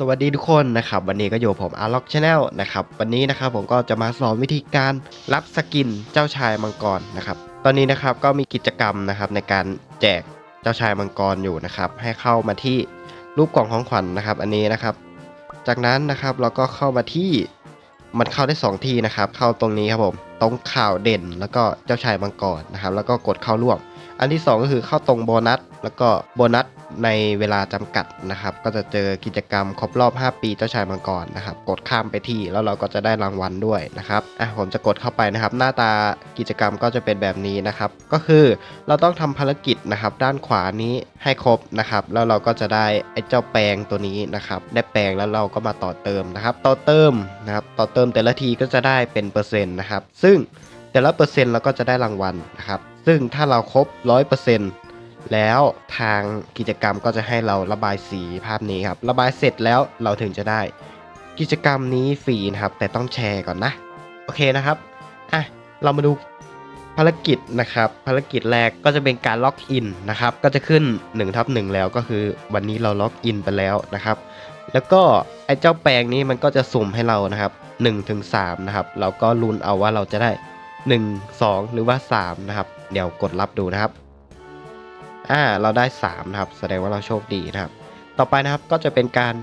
สวัสดีทุกคนนะครับ วันนี้ก็อยู่ผมอาร์ล็อกชาแนลนะครับ วันนี้นะครับผมก็จะมาสอนวิธีการรับสกินเจ้าชายมังกรนะครับ ตอนนี้นะครับก็มีกิจกรรมนะครับในการแจกเจ้าชายมังกรอยู่นะครับ ให้เข้ามาที่รูปกล่องของขวัญนะครับ อันนี้นะครับ จากนั้นนะครับเราก็เข้ามาที่มันเข้าได้สองที่นะครับ เข้าตรงนี้ครับผมตรงข่าวเด่นแล้วก็เจ้าชายมังกรนะครับ แล้วก็กดเข้าร่วม อันที่ 2 ก็คือเข้าตรงโบนัสแล้วก็โบนัส ในเวลาจำกัดนะครับ ก็จะเจอกิจกรรมครบรอบ 5 ปีเจ้าชายมังกรนะครับ กดข้ามไปที่แล้วเราก็จะได้รางวัลด้วยนะครับอะผมจะกดเข้าไปนะครับ หน้าตากิจกรรมก็จะเป็นแบบนี้นะครับ ก็คือเราต้องทำภารกิจนะครับ ด้านขวานี้ให้ครบนะครับ แล้วเราก็จะได้ไอ้เจ้าแปลงตัวนี้นะครับได้แปลงแล้วเราก็มาต่อเติมนะครับ ต่อเติมนะครับต่อเติมแต่ละทีก็จะได้เป็นเปอร์เซ็นต์นะครับ ซึ่งแต่ละเปอร์เซ็นต์เราก็จะได้รางวัลนะครับ ซึ่งถ้าเราครบ 100% แล้วทางกิจกรรมก็จะให้เราระบายสีภาพนี้ครับ ระบายเสร็จแล้วเราถึงจะได้ กิจกรรมนี้ฟรีนะครับ แต่ต้องแชร์ก่อนนะ โอเคนะครับอะเรามาดูภารกิจนะครับภารกิจแรกก็จะเป็นการล็อกอินนะครับก็จะขึ้น1ทับ1แล้วก็คือวันนี้เราล็อกอินไปแล้วนะครับ แล้วก็ไอ้เจ้าแปลงนี้มันก็จะสุ่มให้เรานะครับ1ถึง3นะครับเราก็ลุ้นเอาว่าเราจะได้ 1 2 หรือว่า 3 นะครับ เดี๋ยวกดรับดูนะครับ อ่าเราได้3นะครับแสดงว่าเราโชคดีนะครับ ต่อไปนะครับก็จะเป็นการ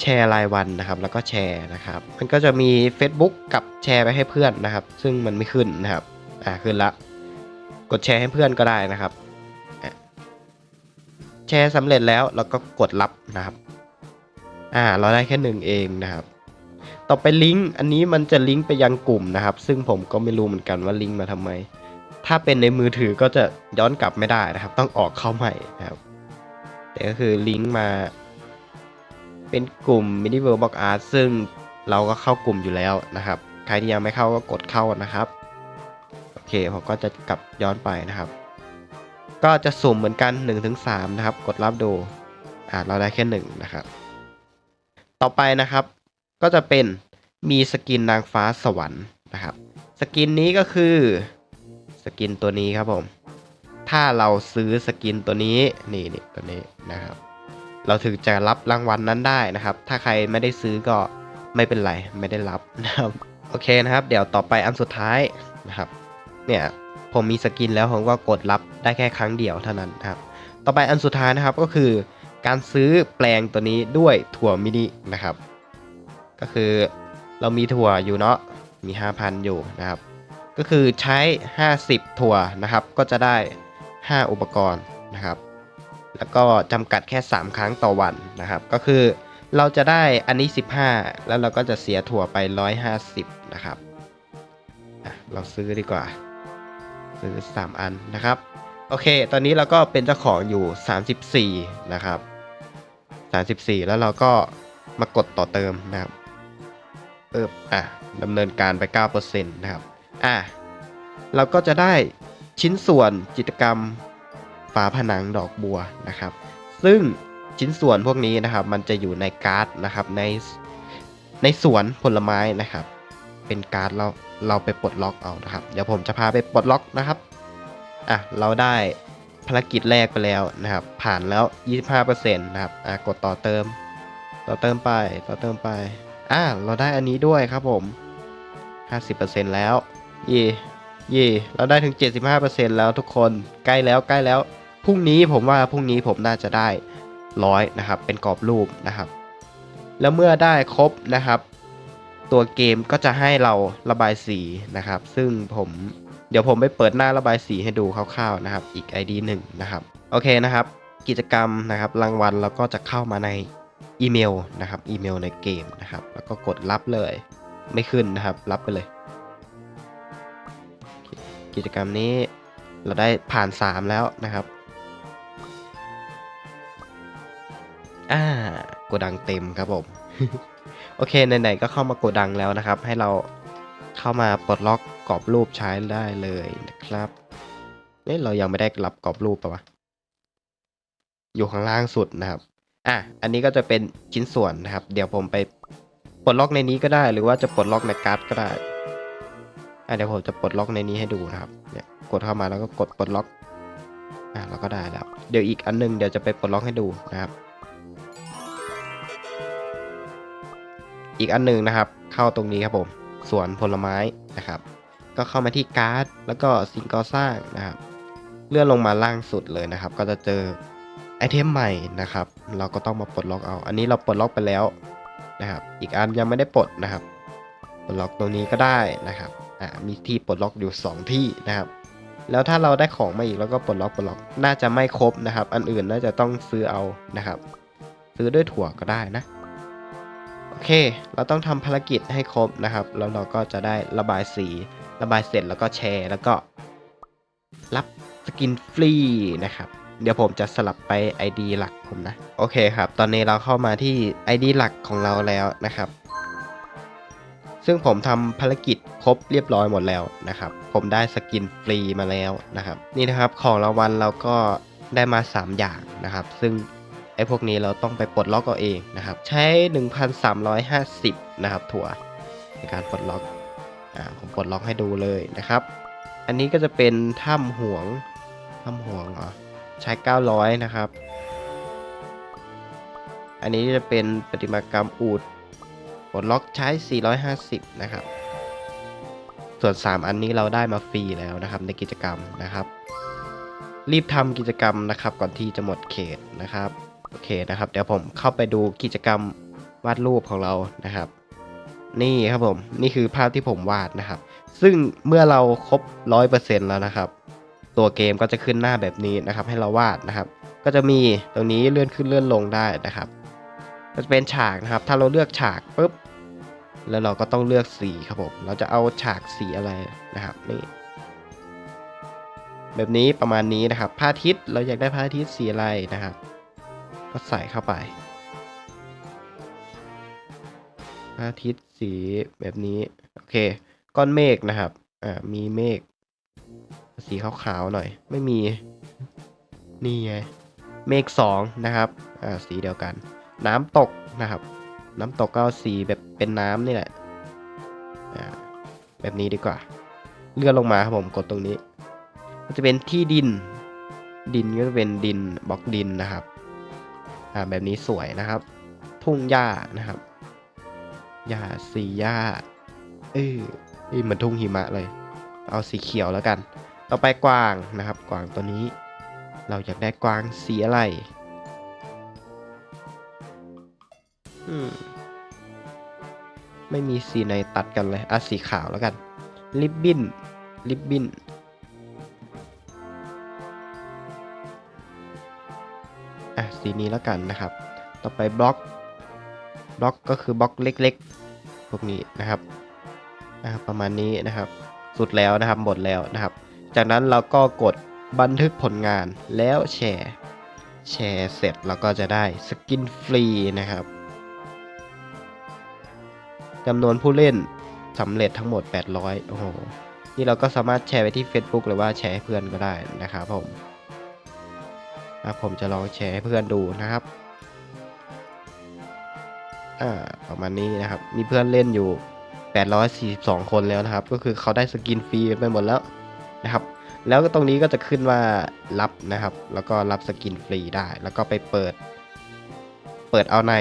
แชร์รายวันนะครับ แล้วก็แชร์นะครับ มันก็จะมี Facebook กับแชร์ไปให้เพื่อนนะครับ ซึ่งมันไม่ขึ้นนะครับอ่าขึ้นละกดแชร์ให้เพื่อนก็ได้นะครับแชร์สำเร็จแล้วเราก็กดรับนะครับอ่าเราได้แค่หนึ่งเองนะครับต่อไปลิงก์อันนี้มันจะลิงก์ไปยังกลุ่มนะครับ ซึ่งผมก็ไม่รู้เหมือนกันว่าลิงก์มาทำไม ถ้าเป็นในมือถือก็จะย้อนกลับไม่ได้นะครับ ต้องออกเข้าใหม่นะครับ แต่ก็คือลิงก์มา เป็นกลุ่ม m i n i v e r b o x Art ซึ่งเราก็เข้ากลุ่มอยู่แล้วนะครับ ใครที่ยังไม่เข้าก็กดเข้านะครับ โอเคผมก็จะกลับย้อนไปนะครับ ก็จะสุ่มเหมือนกัน 1-3 นะครับ กดรับดูอ่าเราได้แค่1นะครับ ต่อไปนะครับก็จะเป็นมีสกินนางฟ้าสวรรค์นะครับ สกินนี้ก็คือ สกินตัวนี้ครับผม ถ้าเราซื้อสกินตัวนี้นี่นี่ตัวนี้นะครับ เราถึงจะรับรางวัลนนั้นได้นะครับ ถ้าใครไม่ได้ซื้อก็ไม่เป็นไรไม่ได้รับนะครับโอเคนะครับ เดี๋ยวต่อไปอันสุดท้ายนะครับ เนี่ยผมมีสกินแล้วผมก็กดรับได้แค่ครั้งเดียวเท่านั้นครับ ต่อไปอันสุดท้ายนะครับก็คือการซื้อแปลงตัวนี้ด้วยถั่วมินินะครับ ก็คือเรามีถั่วอยู่เนาะมี 5,000 อยู่นะครับ ก็คือใช้ 50 ถั่วนะครับ ก็จะได้ 5 อุปกรณ์นะครับ แล้วก็จำกัดแค่ 3 ครั้งต่อวันนะครับ ก็คือเราจะได้อันนี้ 15 แล้วเราก็จะเสียถั่วไป 150 นะครับ เราซื้อดีกว่า ซื้อ 3 อันนะครับ โอเค ตอนนี้เราก็เป็นเจ้าของอยู่ 34 นะครับ 34 แล้วเราก็มากดต่อเติมนะครับ เอออะดำเนินการไป 9%นะครับ อะเราก็จะได้ชิ้นส่วนจิตรกรรมฝาผนังดอกบัวนะครับ ซึ่งชิ้นส่วนพวกนี้นะครับ มันจะอยู่ในการ์ดนะครับในในสวนผลไม้นะครับ เป็นการ์ดเราเราไปปลดล็อกเอานะครับ เดี๋ยวผมจะพาไปปลดล็อกนะครับอะเราได้ภารกิจแรกไปแล้วนะครับ ผ่านแล้ว 25%นะครับอะกดต่อเติม ต่อเติมไปต่อเติมไปอ่าเราได้อันนี้ด้วยครับผม 50%แล้ว เย่เย่เราได้ถึง 75%แล้วทุกคนใกล้แล้วใกล้แล้วพรุ่งนี้ผมว่าพรุ่งนี้ผมน่าจะได้ร้อยนะครับ เป็นกรอบรูปนะครับ แล้วเมื่อได้ครบนะครับ ตัวเกมก็จะให้เราระบายสีนะครับ ซึ่งผมเดี๋ยวผมไปเปิดหน้าระบายสีให้ดูคร่าวๆนะครับ อีก ID หนึ่งนะครับ โอเคนะครับ กิจกรรมนะครับ รางวัลเราก็จะเข้ามาในอีเมลนะครับ อีเมลในเกมนะครับ แล้วก็กดรับเลย ไม่ขึ้นนะครับ รับไปเลย กิจกรรมนี้เราได้ผ่าน 3 แล้วนะครับ อ่ากดังเต็มครับผม โอเคไหนๆก็เข้ามากดังแล้วนะครับ ให้เราเข้ามาปลดล็อกกรอบรูปใช้ได้เลยนะครับเอ๊ะเรายังไม่ได้รับกรอบรูปปะวะ อยู่ข้างล่างสุดนะครับ อะ อันนี้ก็จะเป็นชิ้นส่วนนะครับ เดี๋ยวผมไปปลดล็อกในนี้ก็ได้ หรือว่าจะปลดล็อกในการ์ดก็ได้ อะเดี๋ยวผมจะปลดล็อกในนี้ให้ดูนะครับ เนี่ยกดเข้ามาแล้วก็กดปลดล็อก อะเราก็ได้แล้ว เดี๋ยวอีกอันหนึงเดี๋ยวจะไปปลดล็อกให้ดูนะครับ อีกอันหนึ่งนะครับ เข้าตรงนี้ครับผมสวนผลไม้นะครับ ก็เข้ามาที่การ์ด แล้วก็สิ่งก่อสร้างนะครับ เลื่อนลงมาล่างสุดเลยนะครับ ก็จะเจอไอเทมใหม่นะครับ เราก็ต้องมาปลดล็อกเอา อันนี้เราปลดล็อกไปแล้วนะครับ อีกอันยังไม่ได้ปลดนะครับ ปลดล็อกตรงนี้ก็ได้นะครับ อ่ามีที่ปลดล็อกอยู่ 2 ที่นะครับ แล้วถ้าเราได้ของมาอีกแล้วก็ปลดล็อกปลดล็อกน่าจะไม่ครบนะครับ อันอื่นน่าจะต้องซื้อเอานะครับ ซื้อด้วยถั่วก็ได้นะโอเค เราต้องทำภารกิจให้ครบนะครับ แล้วเราก็จะได้ระบายสี ระบายเสร็จแล้วก็แชร์ แล้วก็รับสกินฟรีนะครับ เดี๋ยวผมจะสลับไป ID หลักผมนะ โอเคครับ ตอนนี้เราเข้ามาที่ ID หลักของเราแล้วนะครับ ซึ่งผมทำภารกิจครบเรียบร้อยหมดแล้วนะครับ ผมได้สกินฟรีมาแล้วนะครับ นี่นะครับของรางวัลเราก็ได้มา 3 อย่างนะครับ ซึ่งไอ้พวกนี้เราต้องไปปลดล็อกเอาเองนะครับ ใช้ 1,350 นะครับ ถั่วในการปลดล็อกอ่าผมปลดล็อกให้ดูเลยนะครับ อันนี้ก็จะเป็นถ้ำห่วงถ้ำห่วงเหรอใช้ 900 นะครับ อันนี้จะเป็นประติมากรรมอูด ปลดล็อกใช้ 450 นะครับ ส่วน 3 อันนี้เราได้มาฟรีแล้วนะครับในกิจกรรมนะครับ รีบทำกิจกรรมนะครับก่อนที่จะหมดเขตนะครับ โอเคนะครับ เดี๋ยวผมเข้าไปดูกิจกรรมวาดรูปของเรานะครับ นี่ครับผม นี่คือภาพที่ผมวาดนะครับ ซึ่งเมื่อเราครบ 100%แล้วนะครับ ตัวเกมก็จะขึ้นหน้าแบบนี้นะครับ ให้เราวาดนะครับ ก็จะมีตรงนี้เลื่อนขึ้นเลื่อนลงได้นะครับก็จะเป็นฉากนะครับ ถ้าเราเลือกฉากปุ๊บ แล้วเราก็ต้องเลือกสีครับผม เราจะเอาฉากสีอะไรนะครับนี่แบบนี้ประมาณนี้นะครับพระอาทิตย์เราอยากได้พระอาทิตย์สีอะไรนะครับ ก็ใส่เข้าไปพระอาทิตย์สีแบบนี้โอเค ก้อนเมฆนะครับอ่ามีเมฆสีขาวๆหน่อย ไม่มีนี่ไงเมฆสองนะครับอ่าสีเดียวกัน น้ำตกนะครับ น้ำตกก็สีแบบ เป็นน้ำนี่แหละแบบนี้ดีกว่า เลื่อนลงมาครับผมกดตรงนี้ก็จะเป็นที่ดิน ดินก็จะเป็นดินบล็อกดินนะครับอ่าแบบนี้สวยนะครับ ทุ่งหญ้านะครับหญ้าสีหญ้าเออเหมือนทุ่งหิมะเลย เอาสีเขียวแล้วกัน ต่อไปกวางนะครับ กวางตัวนี้ เราอยากได้กวางสีอะไร อืม ไม่มีสีไหนตัดกันเลยอะสีขาวแล้วกัน ลิบบินลิบบินอะสีนี้แล้วกันนะครับ ต่อไปบล็อกบล็อกก็คือบล็อกเล็กๆ พวกนี้นะครับอ่าประมาณนี้นะครับ สุดแล้วนะครับหมดแล้วนะครับ จากนั้นเราก็กดบันทึกผลงานแล้วแชร์ แชร์เสร็จเราก็จะได้สกินฟรีนะครับ จำนวนผู้เล่นสำเร็จทั้งหมด 800 โอ้โห นี่เราก็สามารถแชร์ไปที่ Facebook หรือว่าแชร์ให้เพื่อนก็ได้นะครับผมอะผมจะลองแชร์ให้เพื่อนดูนะครับ อ่า ประมาณนี้นะครับ มีเพื่อนเล่นอยู่ 842 คนแล้วนะครับ ก็คือเขาได้สกินฟรีไปหมดแล้วนะครับ แล้วก็ตรงนี้ก็จะขึ้นว่ารับนะครับ แล้วก็รับสกินฟรีได้ แล้วก็ไปเปิด เปิดเอาใน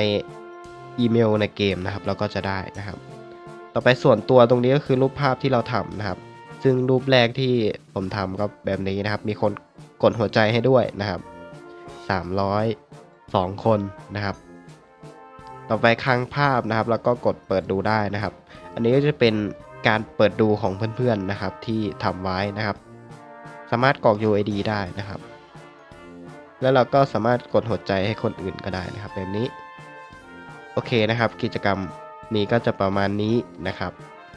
อีเมลในเกมนะครับแล้วก็จะได้นะครับ ต่อไปส่วนตัวตรงนี้ก็คือรูปภาพที่เราทำนะครับ ซึ่งรูปแรกที่ผมทำก็แบบนี้นะครับ มีคนกดหัวใจให้ด้วยนะครับ 302 คนนะครับ ต่อไปคลังภาพนะครับ แล้วก็กดเปิดดูได้นะครับ อันนี้ก็จะเป็นการเปิดดูของเพื่อนๆนะครับ ที่ทำไว้นะครับ สามารถกรอก UID ได้นะครับ แล้วเราก็สามารถกดหัวใจให้คนอื่นก็ได้นะครับ แบบนี้ โอเคนะครับ กิจกรรมนี้ก็จะประมาณนี้นะครับ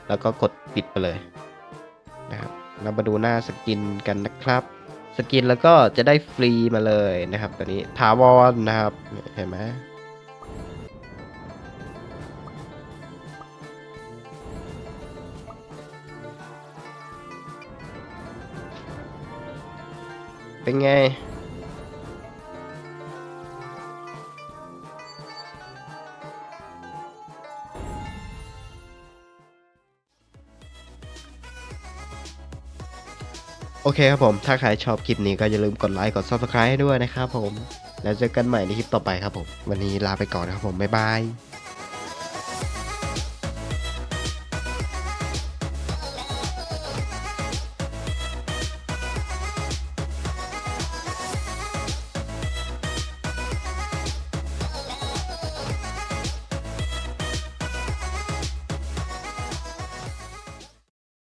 แล้วก็กดปิดไปเลยนะครับเรามาดูหน้าสกินกันนะครับ สกินแล้วก็จะได้ฟรีมาเลยนะครับตัวนี้ถาวรนะครับเห็นไหมเป็นไง โอเคครับผม ถ้าใครชอบคลิปนี้ก็อย่าลืมกดไลค์ กด Subscribe ให้ด้วยนะครับผม แล้วเจอกันใหม่ในคลิปต่อไปครับผม วันนี้ลาไปก่อนนะครับผม บ๊ายบาย